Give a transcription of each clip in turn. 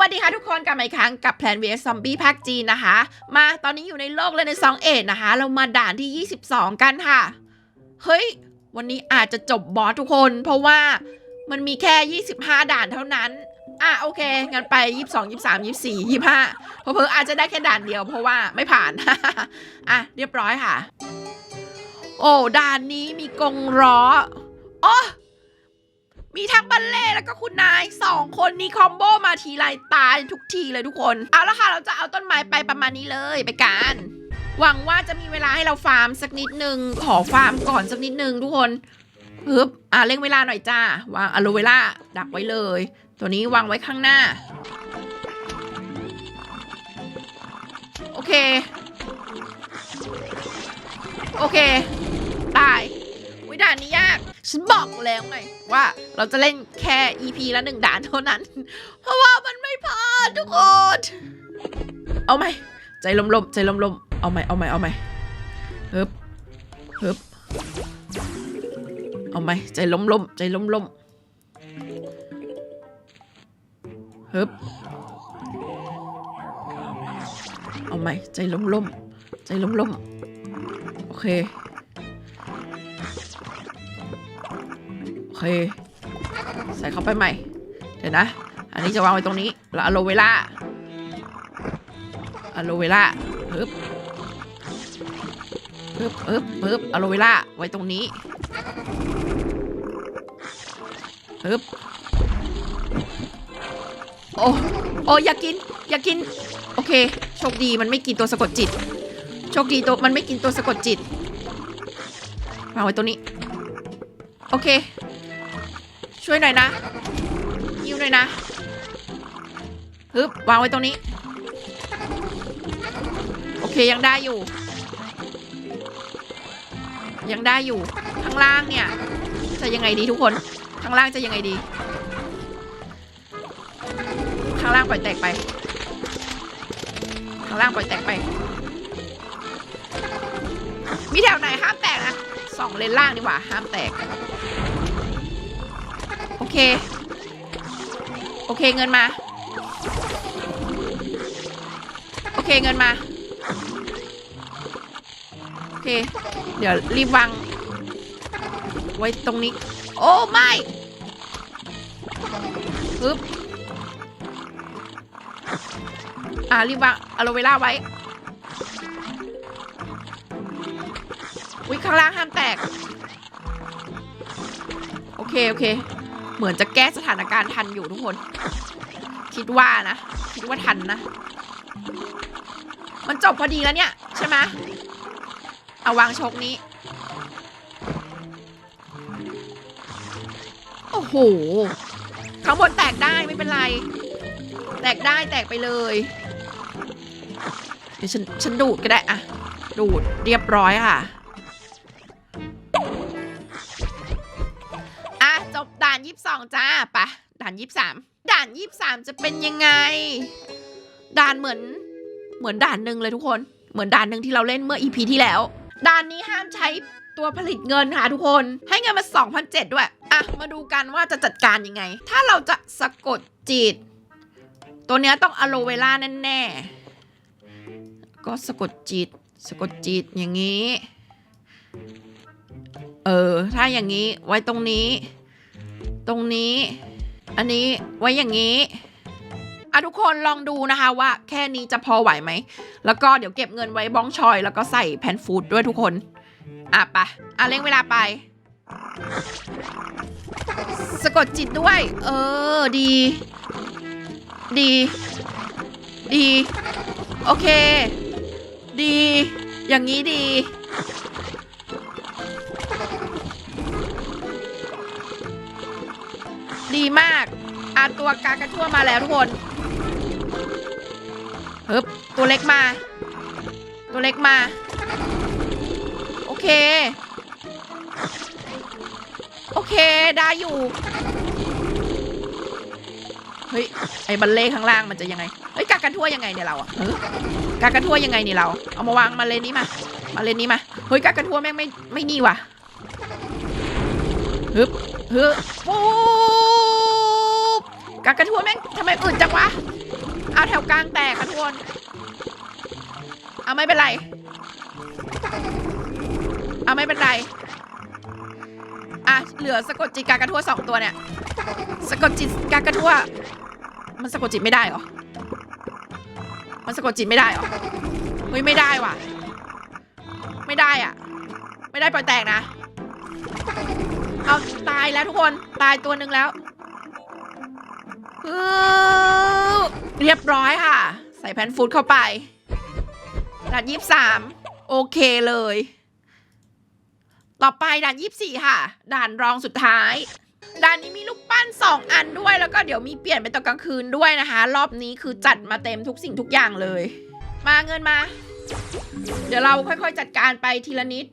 วัสดีค่ะทุกคนกลับมาอีกครั้งกับแพลน vs Zombie ภาคจีนนะคะ มาตอนนี้อยู่ในโลกเลยในซองเอ็ดนะคะ เรามาด่านที่ 22 กันค่ะ เฮ้ย วันนี้อาจจะจบบอสทุกคน เพราะว่ามันมีแค่ 25 ด่านเท่านั้น อะโอเคงั้นไป 22 23 24 25เพอเพออาจจะได้แค่ด่านเดียวเพราะว่าไม่ผ่าน อะเรียบร้อยค่ะ โอ้ด่านนี้มีกรงล้ออ๋อ มีทั้งบัลเล่แล้วก็คุณนายสองคนนี้คอมโบมาทีไรตายทุกทีเลยทุกคน เอาละค่ะเราจะเอาต้นไม้ไปประมาณนี้เลยไปกัน หวังว่าจะมีเวลาให้เราฟาร์มสักนิดนึงขอฟาร์มก่อนสักนิดนึงทุกคนฮึบอะเร่งเวลาหน่อยจ้าวางอะโลเวล่าดักไว้เลย ตัวนี้วางไว้ข้างหน้า โอเค โอเคตายวิด่านนี้ยาก ฉันบอกแล้วไงว่าเราจะเล่นแค่ EP ละหนึ่งด่านเท่านั้น เพราะว่ามันไม่พอทุกคน เอาไหมใจลมๆใจลมๆเอาไหมเอาไหมเอาไหมฮึบฮึบเอาไหมใจลมๆใจลมๆฮึบเอาไหมใจลมๆใจลมๆโอเค เค ใส่เข้าไปใหม่ เดี๋ยวนะ อันนี้จะวางไว้ตรงนี้ แล้วอะโลเวล่าอะโลเวล่าปึ๊บปึ๊บปึ๊บปึ๊บอะโลเวล่าไว้ตรงนี้ปึ๊บโอ้โอ้อยากกิน อยากกิน โอเค โชคดีมันไม่กินตัวสะกดจิต โชคดีตัวมันไม่กินตัวสะกดจิตวางไว้ตรงนี้ โอเค ช่วยหน่อยนะยิ้วหน่อยนะฮึบวางไว้ตรงนี้ โอเคยังได้อยู่ ยังได้อยู่ ข้างล่างเนี่ย จะยังไงดีทุกคน ข้างล่างจะยังไงดี ข้างล่างปล่อยแตกไป ข้างล่างปล่อยแตกไป มีแถวไหนห้ามแตกนะสองเลนล่างดีกว่าห้ามแตก เค โอเคเงินมา โอเคเงินมา โอเค เดี๋ยวรีบวางไว้ตรงนี้ โอ้ไม่ปึ๊บอ่ารีบวางอะโลเวล่าไว้วิข้างล่างห้ามแตก โอเค โอเค เหมือนจะแก้สถานการณ์ทันอยู่ทุกคน คิดว่านะ คิดว่าทันนะ มันจบพอดีแล้วเนี่ย ใช่ไหมเอาวางชกนี้ โอ้โห ข้างบนแตกได้ไม่เป็นไร แตกได้แตกไปเลย เดี๋ยวฉันฉันดูดก็ได้อะดูดเรียบร้อยค่ะอะ ด่านยี่สิบสองจ้าปะด่านยี่สิบสามด่านยี่สิบสามจะเป็นยังไง ด่านเหมือน เหมือนด่านหนึ่งเลยทุกคน เหมือนด่านหนึ่งที่เราเล่นเมื่ออีพีที่แล้ว ด่านนี้ห้ามใช้ตัวผลิตเงินค่ะทุกคน ให้เงินมา2,007ด้วย อะ มาดูกันว่าจะจัดการยังไง ถ้าเราจะสะกดจิต ตัวเนี้ยต้องอะโลเวล่าแน่ๆ ก็สะกดจิต สะกดจิตอย่างนี้ เออ ถ้าอย่างนี้ไว้ตรงนี้ ตรงนี้ อันนี้ไว้อย่างนี้อะทุกคนลองดูนะคะว่าแค่นี้จะพอไหวไหม แล้วก็เดี๋ยวเก็บเงินไว้บ้องชอย แล้วก็ใส่แผ่นฟูดด้วยทุกคน อะไปะอะเร่งเวลาไป สะกดจิตด้วย เออ ดี ดี ดี โอเค ดี อย่างนี้ดี ดีมากอาตัวกากระทั่วมาแล้วทุกคนฮึบตัวเล็กมา ตัวเล็กมา โอเค โอเค ได้อยู่ เฮ้ย ไอ้บัลเล่ข้างล่างมันจะยังไง เฮ้ยกากระทั่วยังไงเนี่ยเราอะเฮ้ยกากระทั่วยังไงเนี่ยเรา เอามาวางมาเลนนี้มา มาเลนนี้มา เฮ้ยกากระทั่วแม่งไม่ไม่นี่ว่ะฮึบฮึบปุ๊บ กากระทั่วแม่งทำไมอื่นจังวะ เอาแถวกลางแตกค่ะทุกคนเอาไม่เป็นไร เอาไม่เป็นไร อะ เหลือสะกดจิตกากระทั่วสองตัวเนี่ย สะกดจิตกากระทั่ว มันสะกดจิตไม่ได้เหรอ มันสะกดจิตไม่ได้เหรอ เฮ้ยไม่ได้ว่ะ ไม่ได้อะ ไม่ได้ปล่อยแตกนะ เอาตายแล้วทุกคน ตายตัวหนึ่งแล้ว เรียบร้อยค่ะ ใส่แพนฟูดเข้าไปด่านยี่สามโอเคเลย ต่อไปด่านยี่สี่ค่ะ ด่านรองสุดท้ายด่านนี้มีลูกปั้นสองอันด้วยแล้วก็เดี๋ยวมีเปลี่ยนเป็นตอนกลางคืนด้วยนะคะ รอบนี้คือจัดมาเต็มทุกสิ่งทุกอย่างเลย มาเงินมา เดี๋ยวเราค่อยๆจัดการไปทีละนิด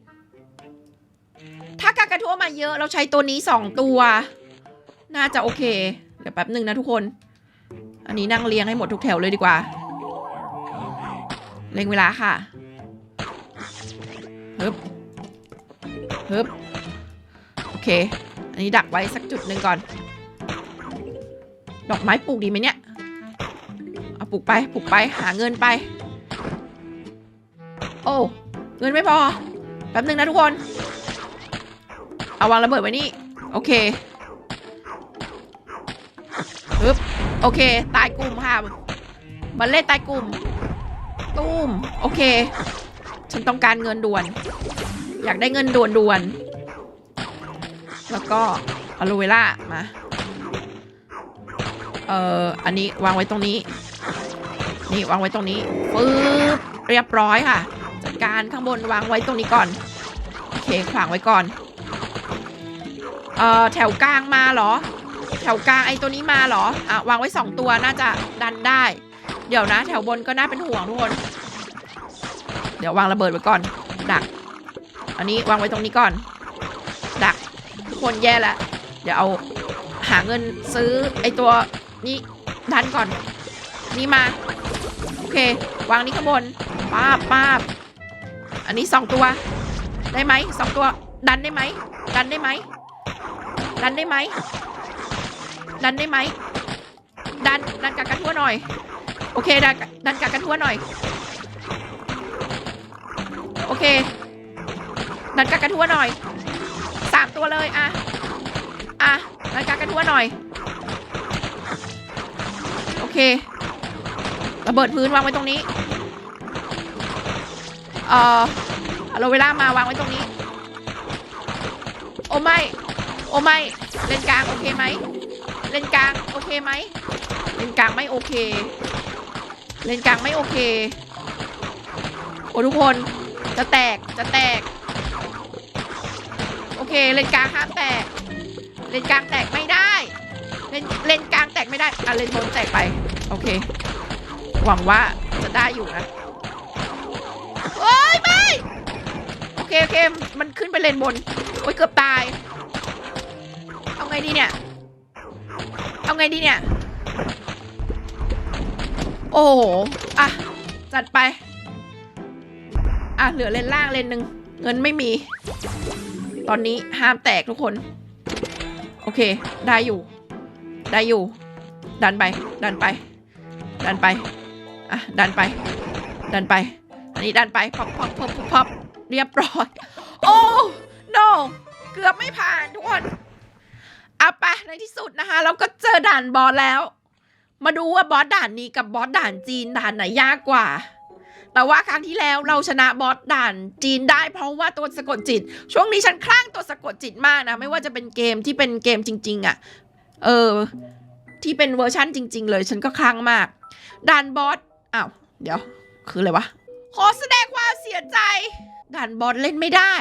ถ้ากากระทั่วมาเยอะเราใช้ตัวนี้สองตัว น่าจะโอเค ดี๋ยวแป๊บหนึ่งนะทุกคน อันนี้นั่งเรียงให้หมดทุกแถวเลยดีกว่า เร่งเวลาค่ะฮึบฮึบโอเค อันนี้ดักไว้สักจุดหนึ่งก่อน ดอกไม้ปลูกดีไหมเนี่ย เอาปลูกไปปลูกไปหาเงินไป โอ้ เงินไม่พอ แป๊บหนึ่งนะทุกคน เอาวางระเบิดไว้นี่ โอเคปึ๊บ โอเค ตายกลุ่มค่ะบัลเล่ตายกลุ่มตุ้มโอเค ฉันต้องการเงินด่วน อยากได้เงินด่วนด่วน แล้วก็อะโลเวล่ามา เอ่อ อันนี้วางไว้ตรงนี้ นี่วางไว้ตรงนี้ปึ๊บเรียบร้อยค่ะ จัดการข้างบนวางไว้ตรงนี้ก่อน โอเคขวางไว้ก่อน เอ่อ แถวกลางมาเหรอ แถวกลางไอ้ตัวนี้มาเหรออะวางไว้สองตัวน่าจะดันได้ เดี๋ยวนะ แถวบนก็น่าเป็นห่วงทุกคน เดี๋ยววางระเบิดไว้ก่อน ดัก อันนี้วางไว้ตรงนี้ก่อน ดัก ทุกคนแย่แล้วเดี๋ยวเอาหาเงินซื้อไอ้ตัวนี้ดันก่อน นี่มา โอเค วางนี้ข้างบนป้าบป้าบอันนี้สองตัว ได้ไหมสองตัว ดันได้ไหมดันได้ไหมดันได้ไหม ดันได้ไหมดันดันกากระทั่วหน่อย โอเคดันดันกากระทั่วหน่อย โอเค ดันกากระทั่วหน่อยสามตัวเลยอะอะดันกากระทั่วหน่อย โอเคระเบิดพื้นวางไว้ตรงนี้เอ่ออะโลเวล่ามาวางไว้ตรงนี้ โอ้ไม่ โอ้ไม่ เลนกลาง โอเคไหม เลนกลางโอเคไหมเลนกลางไม่โอเค เลนกลางไม่โอเค โอ้ทุกคนจะแตกจะแตก โอเคเลนกลางห้ามแตก เลนกลางแตกไม่ได้ เลนเลนกลางแตกไม่ได้อะเลนบนแตกไป โอเค หวังว่าจะได้อยู่นะโอ้ยไม่โอเคโอเคมันขึ้นไปเลนบนโอ้ยเกือบตาย เอาไงดีเนี่ย เอาไงดีเนี่ย โอ้โห อะ จัดไป อะ เหลือเลนล่างเลนหนึ่ง เงินไม่มี ตอนนี้ห้ามแตกทุกคน โอเค ได้อยู่ ได้อยู่ ดันไป ดันไป ดันไป อะ ดันไป ดันไป อันนี้ดันไปพับพับพับพับเรียบร้อย โอ้ no เกือบไม่ผ่านทุกคน เอาไปในที่สุดนะคะ เราก็เจอด่านบอสแล้ว มาดูว่าบอสด่านนี้กับบอสด่านจีนด่านไหนยากกว่า แต่ว่าครั้งที่แล้วเราชนะบอสด่านจีนได้เพราะว่าตัวสะกดจิต ช่วงนี้ฉันคลั่งตัวสะกดจิตมากนะ ไม่ว่าจะเป็นเกมที่เป็นเกมจริง ๆอะ่ะ เออ ที่เป็นเวอร์ชั่นจริง ๆ เลยฉันก็คลั่งมาก ด่านบอสอ้าวเดี๋ยว คืออะไรวะขอแสดงความเสียใจ ด่านบอสเล่นไม่ได้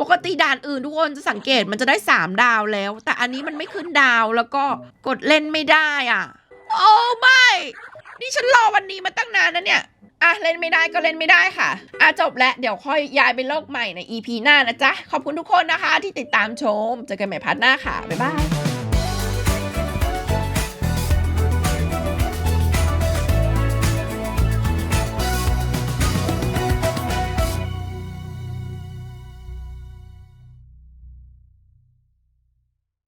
ปกติด่านอื่นทุกคนจะสังเกตมันจะได้ 3 ดาวแล้ว แต่อันนี้มันไม่ขึ้นดาวแล้วก็กดเล่นไม่ได้อะ โอ้ไม่นี่ฉันรอวันนี้มาตั้งนานนะเนี่ยอะเล่นไม่ได้ก็เล่นไม่ได้ค่ะอะจบแล้วเดี๋ยวค่อยย้ายไปโลกใหม่ใน EP หน้านะจ๊ะ ขอบคุณทุกคนนะคะที่ติดตามชม เจอกันใหม่พาร์ทหน้าค่ะ บ๊ายบาย